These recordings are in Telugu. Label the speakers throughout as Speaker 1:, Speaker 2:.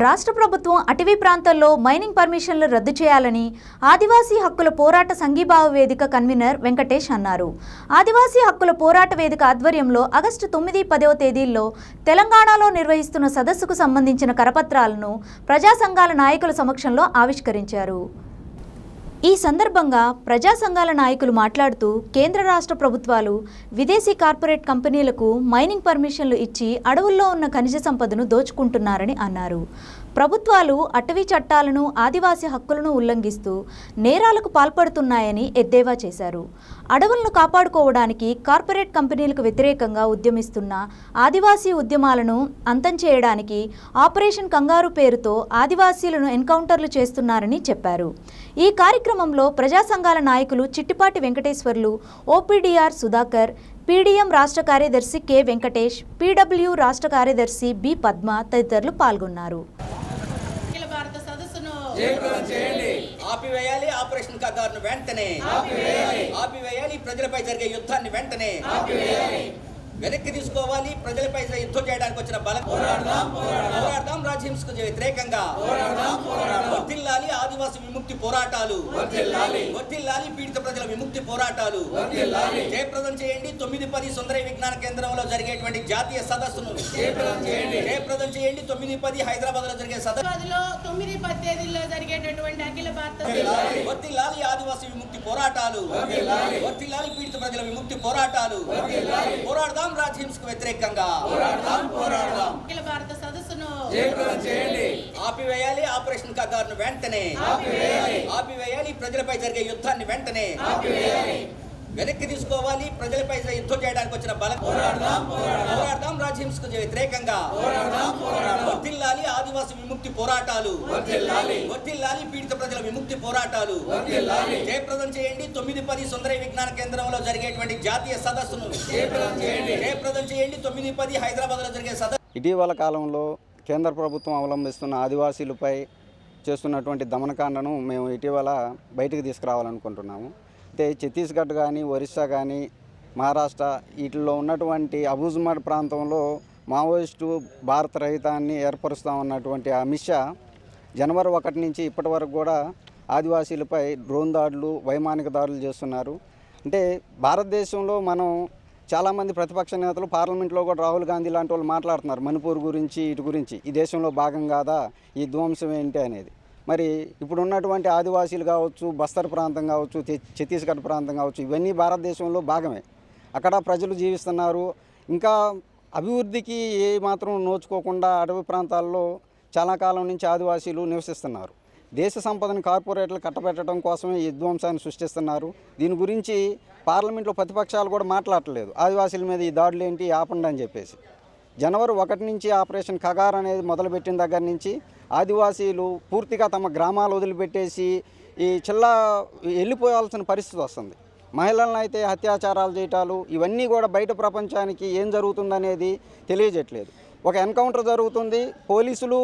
Speaker 1: రాష్ట్ర ప్రభుత్వం అటవీ ప్రాంతాల్లో మైనింగ్ పర్మిషన్లు రద్దు చేయాలని ఆదివాసీ హక్కుల పోరాట సంఘీభావ వేదిక కన్వీనర్ వెంకటేష్ అన్నారు. ఆదివాసీ హక్కుల పోరాట వేదిక ఆధ్వర్యంలో ఆగస్టు తొమ్మిది పదవ తేదీల్లో తెలంగాణలో నిర్వహిస్తున్న సదస్సుకు సంబంధించిన కరపత్రాలను ప్రజా సంఘాల నాయకుల సమక్షంలో ఆవిష్కరించారు. ఈ సందర్భంగా ప్రజా సంఘాల నాయకులు మాట్లాడుతూ కేంద్ర రాష్ట్ర ప్రభుత్వాలు విదేశీ కార్పొరేట్ కంపెనీలకు మైనింగ్ పర్మిషన్లు ఇచ్చి అడవుల్లో ఉన్న ఖనిజ సంపదను దోచుకుంటున్నారని అన్నారు. ప్రభుత్వాలు అటవీ చట్టాలను ఆదివాసీ హక్కులను ఉల్లంఘిస్తూ నేరాలకు పాల్పడుతున్నాయని ఎద్దేవా చేశారు. అడవులను కాపాడుకోవడానికి కార్పొరేట్ కంపెనీలకు వ్యతిరేకంగా ఉద్యమిస్తున్న ఆదివాసీ ఉద్యమాలను అంతం చేయడానికి ఆపరేషన్ కంగారు పేరుతో ఆదివాసీలను ఎన్కౌంటర్లు చేస్తున్నారని చెప్పారు. ఈ కార్యక్రమంలో ప్రజా సంఘాల నాయకులు చిట్టిపాటి వెంకటేశ్వర్లు ఓపీడీఆర్ సుధాకర్ పీడీఎం రాష్ట్ర కార్యదర్శి కె వెంకటేష్ పీడబ్ల్యూ రాష్ట్ర కార్యదర్శి బి పద్మ తదితరులు పాల్గొన్నారు.
Speaker 2: ఆపివేయాలి. ఆపరేషన్ కగారును వెంటనే. ఆపివేయాలి. ప్రజలపై జరిగే యుద్ధాన్ని వెంటనే. వెనక్కి తీసుకోవాలి. ప్రజలపై యుద్ధం చేయడానికి వచ్చిన బలం. రాజ్యంస్కు వ్యతిరేకంగా వర్ధిల్లాలి ఆదివాసి విముక్తి పోరాటాలు. వర్ధిల్లాలి. పీడిత ప్రజల విముక్తి పోరాటాలు. జయప్రదం చేయండి. తొమ్మిది పది సుందర విజ్ఞాన కేంద్రంలో జరిగేటువంటి జాతీయ సదస్సును. జయప్రదం చేయండి. తొమ్మిది పది హైదరాబాద్లో జరిగే సదస్సు
Speaker 3: తొమ్మిది జరిగేటటువంటి అఖిల భారత
Speaker 2: వర్తిల్లాలి ఆదివాసీ విముక్తి పోరాటాలు. వర్తిల్లాలి పీడిత ప్రజల విముక్తి పోరాటాలు. పోరాడదాం రాజ్యంస్కు వ్యతిరేకంగా.
Speaker 3: అఖిల భారత
Speaker 2: ఆపివేయాలి ఆపరేషన్ కగారును వెంటనే. ఆపివేయాలి. ప్రజలపై జరిగే యుద్ధాన్ని వెంటనే. వెనక్కి తీసుకోవాలి ప్రజలపై యుద్ధం చేయడానికి వచ్చిన బలం. పోరాడదాం రాజ్యంస్కు వ్యతిరేకంగా వర్తిల్లాలి ఆదివాసి విముక్తి పోరాటాలు. వర్తిల్లాలి పీడిత ప్రజల విముక్తి పోరాటాలు. జయప్రదం చేయండి తొమ్మిది పది సుందర విజ్ఞాన కేంద్రంలో జరిగేటువంటి జాతీయ సదస్సును. జయప్రదం చేయండి. తొమ్మిది పది హైదరాబాద్లో జరిగే సదస్సు
Speaker 4: ఇటీవల కాలంలో కేంద్ర ప్రభుత్వం అవలంబిస్తున్న ఆదివాసీలపై చేస్తున్నటువంటి దమనకాండను మేము ఇటీవల బయటికి తీసుకురావాలనుకుంటున్నాము. అయితే ఛత్తీస్గఢ్ కానీ ఒరిస్సా కానీ మహారాష్ట్ర వీటిల్లో ఉన్నటువంటి అబూజ్మడ్ ప్రాంతంలో మావోయిస్టు భారత రహితాన్ని ఏర్పరుస్తామన్నటువంటి అమిత్ షా జనవరి ఒకటి నుంచి ఇప్పటి వరకు కూడా ఆదివాసీలపై డ్రోన్ దాడులు వైమానిక దాడులు చేస్తున్నారు. అంటే భారతదేశంలో మనం చాలామంది ప్రతిపక్ష నేతలు పార్లమెంట్లో కూడా రాహుల్ గాంధీ లాంటి వాళ్ళు మాట్లాడుతున్నారు. మణిపూర్ గురించి ఇటు గురించి. ఈ దేశంలో భాగం కాదా? ఈ ధ్వంసం ఏంటి అనేది. మరి ఇప్పుడు ఉన్నటువంటి ఆదివాసీలు కావచ్చు బస్తర్ ప్రాంతం కావచ్చు ఛత్తీస్గఢ్ ప్రాంతం కావచ్చు ఇవన్నీ భారతదేశంలో భాగమే. అక్కడ ప్రజలు జీవిస్తున్నారు. ఇంకా అభివృద్ధికి ఏ మాత్రం నోచుకోకుండా అడవి ప్రాంతాల్లో చాలా కాలం నుంచి ఆదివాసీలు నివసిస్తున్నారు. దేశ సంపదను కార్పొరేట్లు కట్టబెట్టడం కోసమే ఈ విధ్వంసాన్ని సృష్టిస్తున్నారు. దీని గురించి పార్లమెంట్లో ప్రతిపక్షాలు కూడా మాట్లాడట్లేదు. ఆదివాసీల మీద ఈ దాడులు ఏంటి? ఆపండి అని చెప్పేసి. జనవరి ఒకటి నుంచి ఆపరేషన్ ఖగార్ అనేది మొదలుపెట్టిన దగ్గర నుంచి ఆదివాసీలు పూర్తిగా తమ గ్రామాలు వదిలిపెట్టేసి ఈ చిల్లా వెళ్ళిపోవాల్సిన పరిస్థితి వస్తుంది. మహిళలను అయితే అత్యాచారాలు చేయటాలు ఇవన్నీ కూడా బయట ప్రపంచానికి ఏం జరుగుతుందనేది తెలియజేయట్లేదు. ఒక ఎన్కౌంటర్ జరుగుతుంది. పోలీసులు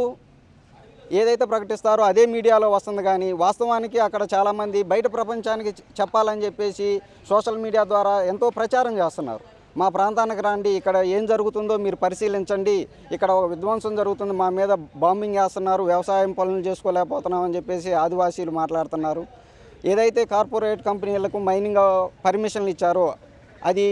Speaker 4: ఏదైతే ప్రకటిస్తారో అదే మీడియాలో వస్తుంది కానీ వాస్తవానికి అక్కడ చాలామంది బయట ప్రపంచానికి చెప్పాలని చెప్పేసి సోషల్ మీడియా ద్వారా ఎంతో ప్రచారం చేస్తున్నారు. మా ప్రాంతానికి రండి ఇక్కడ ఏం జరుగుతుందో మీరు పరిశీలించండి ఇక్కడ ఒక విధ్వంసం జరుగుతుంది మా మీద బాంబింగ్ వేస్తున్నారు వ్యవసాయం పనులు చేసుకోలేకపోతున్నాం అని చెప్పేసి ఆదివాసీలు మాట్లాడుతున్నారు. ఏదైతే కార్పొరేట్ కంపెనీలకు మైనింగ్ పర్మిషన్లు ఇచ్చారో అది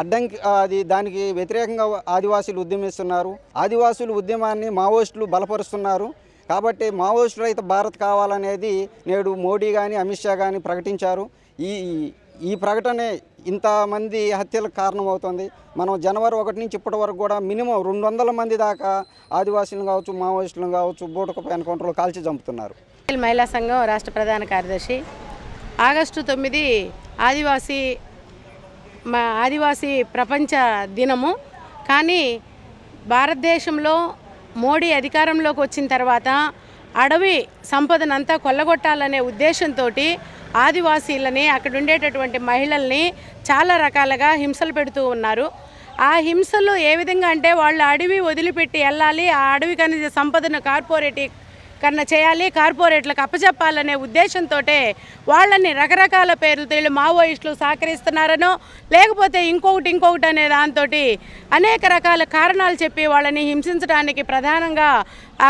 Speaker 4: అడ్డంకి అది దానికి వ్యతిరేకంగా ఆదివాసీలు ఉద్యమిస్తున్నారు. ఆదివాసీలు ఉద్యమాన్ని మావోయిస్టులు బలపరుస్తున్నారు. కాబట్టి మావోయిస్టు రహిత భారత్ కావాలనేది నేడు మోడీ కానీ అమిత్ షా కానీ ప్రకటించారు. ఈ ఈ ప్రకటనే ఇంతమంది హత్యలకు కారణమవుతుంది. మనం జనవరి ఒకటి నుంచి ఇప్పటి వరకు కూడా మినిమం రెండు వందల మంది దాకా ఆదివాసీలను కావచ్చు మావోయిస్టులను కావచ్చు బూటకపు ఎన్కౌంటర్లు కాల్చి చంపుతున్నారు.
Speaker 3: మహిళా సంఘం రాష్ట్ర ప్రధాన కార్యదర్శి. ఆగస్టు తొమ్మిది ఆదివాసీ మా ఆదివాసీ ప్రపంచ దినము. కానీ భారతదేశంలో మోడీ అధికారంలోకి వచ్చిన తర్వాత అడవి సంపదనంతా కొల్లగొట్టాలనే ఉద్దేశంతో ఆదివాసీలని అక్కడ ఉండేటటువంటి మహిళల్ని చాలా రకాలుగా హింసలు పెడుతూ ఉన్నారు. ఆ హింసలు ఏ విధంగా అంటే వాళ్ళు అడవి వదిలిపెట్టి వెళ్ళాలి ఆ అడవి కనీస సంపదను కార్పొరేటివ్ కన్నా చేయాలి కార్పొరేట్లకు అప్పచెప్పాలనే ఉద్దేశంతో వాళ్ళని రకరకాల పేర్లు వీళ్ళు మావోయిస్టులు సహకరిస్తున్నారనో లేకపోతే ఇంకొకటి ఇంకొకటి అనే దాంతో అనేక రకాల కారణాలు చెప్పి వాళ్ళని హింసించడానికి ప్రధానంగా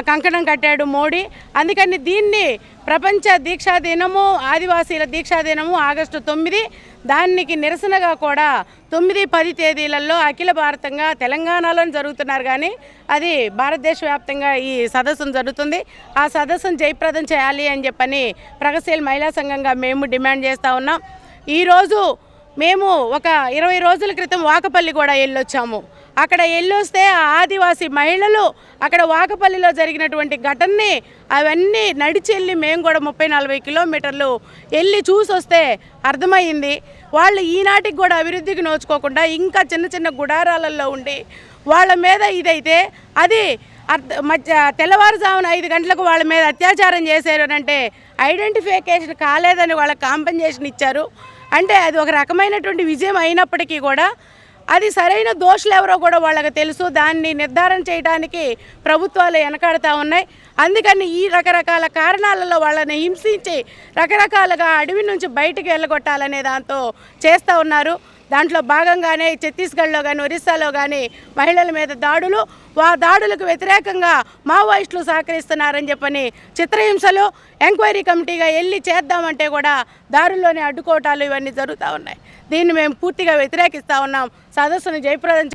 Speaker 3: కంకణం కట్టాడు మోడీ. అందుకని దీన్ని ప్రపంచ దీక్షా దినము ఆదివాసీల దీక్షా దినము ఆగస్టు తొమ్మిది. దానికి నిరసనగా కూడా తొమ్మిది పది తేదీలలో అఖిల భారతంగా తెలంగాణలో జరుగుతున్నారు కానీ అది భారతదేశ వ్యాప్తంగా ఈ సదస్సును జరుగుతుంది. ఆ సదస్సును జయప్రదం చేయాలి అని చెప్పని ప్రగతిశీల మహిళా సంఘంగా మేము డిమాండ్ చేస్తూ ఉన్నాం. ఈరోజు మేము ఒక ఇరవై రోజుల క్రితం వాకపల్లి కూడా వెళ్ళొచ్చాము అక్కడ వెళ్ళొస్తే ఆ ఆదివాసీ మహిళలు అక్కడ వాకపల్లిలో జరిగినటువంటి ఘటనని అవన్నీ నడిచి వెళ్ళి మేము కూడా ముప్పై నలభై కిలోమీటర్లు వెళ్ళి చూసి వస్తే అర్థమైంది వాళ్ళు ఈనాటికి కూడా అభివృద్ధికి నోచుకోకుండా ఇంకా చిన్న చిన్న గుడారాలలో ఉండి వాళ్ళ మీద ఇదైతే అది అర్థ మధ్య తెల్లవారుజామున ఐదు గంటలకు వాళ్ళ మీద అత్యాచారం చేశారు అంటే ఐడెంటిఫికేషన్ కాలేదని వాళ్ళకి కాంపెన్సేషన్ ఇచ్చారు. అంటే అది ఒక రకమైనటువంటి విజయం అయినప్పటికీ కూడా అది సరైన దోషులు ఎవరో కూడా వాళ్ళకి తెలుసు. దాన్ని నిర్ధారణ చేయడానికి ప్రభుత్వాలు వెనకాడుతూ ఉన్నాయి. అందుకని ఈ రకరకాల కారణాలలో వాళ్ళని హింసించి రకరకాలుగా అడవి నుంచి బయటికి వెళ్ళగొట్టాలనే దాంతో చేస్తూ ఉన్నారు. దాంట్లో భాగంగానే ఛత్తీస్గఢ్లో కానీ ఒరిస్సాలో కానీ మహిళల మీద దాడులు ఆ దాడులకు వ్యతిరేకంగా మావోయిస్టులు సహకరిస్తున్నారని చెప్పని చిత్రహింసలు ఎంక్వైరీ కమిటీగా వెళ్ళి చేద్దామంటే కూడా దారుల్లోనే అడ్డుకోవటాలు ఇవన్నీ జరుగుతూ ఉన్నాయి. దీన్ని మేము పూర్తిగా వ్యతిరేకిస్తూ ఉన్నాం. సదస్సును జయప్రదం